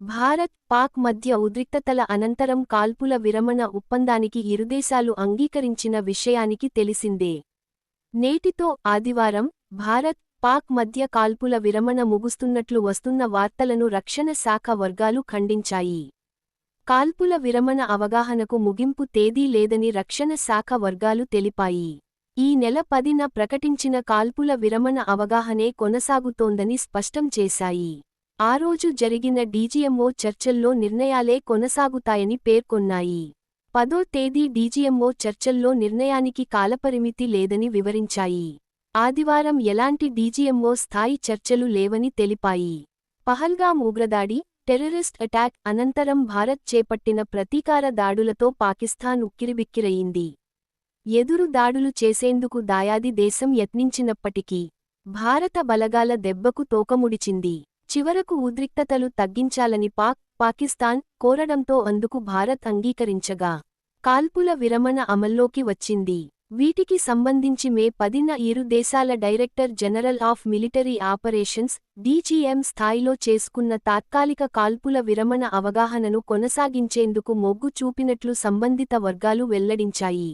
భారత్ పాక్ మధ్య ఉద్రిక్తతల అనంతరం కాల్పుల విరమణ ఒప్పందానికి ఇరుదేశాలు అంగీకరించిన విషయానికి తెలిసిందే. నేటితో ఆదివారం భారత్ పాక్ మధ్య కాల్పుల విరమణ ముగుస్తున్నట్లు వస్తున్న వార్తలను రక్షణ శాఖ వర్గాలు ఖండించాయి. కాల్పుల విరమణ అవగాహనకు ముగింపు తేదీ లేదని రక్షణ శాఖ వర్గాలు తెలిపాయి. ఈ నెల పదిన ప్రకటించిన కాల్పుల విరమణ అవగాహనే కొనసాగుతోందని స్పష్టం చేశాయి. ఆ రోజు జరిగిన డీజీఎంఓ చర్చల్లో నిర్ణయాలే కొనసాగుతాయని పేర్కొన్నాయి. పదో తేదీ డీజీఎంఓ చర్చల్లో నిర్ణయానికి కాలపరిమితి లేదని వివరించాయి. ఆదివారం ఎలాంటి డీజీఎంఓ స్థాయి చర్చలు లేవని తెలిపాయి. పహల్గాం ఉగ్రదాడి టెర్రరిస్ట్ అటాక్ అనంతరం భారత్ చేపట్టిన ప్రతీకార దాడులతో పాకిస్తాన్ ఉక్కిరిబిక్కిరయింది. ఎదురు దాడులు చేసేందుకు దాయాది దేశం యత్నించినప్పటికీ భారత బలగాల దెబ్బకు తోకముడిచింది. చివరకు ఉద్రిక్తతలు తగ్గించాలని పాక్ పాకిస్తాన్ కోరడంతో అందుకు భారత్ అంగీకరించగా. కాల్పుల విరమణ అమల్లోకి వచ్చింది. వీటికి సంబంధించి మే పదిన ఇరు దేశాల director general of military operations DGM స్థాయిలో చేసుకున్న తాత్కాలిక కాల్పుల విరమణ అవగాహనను కొనసాగించేందుకు మొగ్గు చూపినట్లు సంబంధిత వర్గాలు వెల్లడించాయి.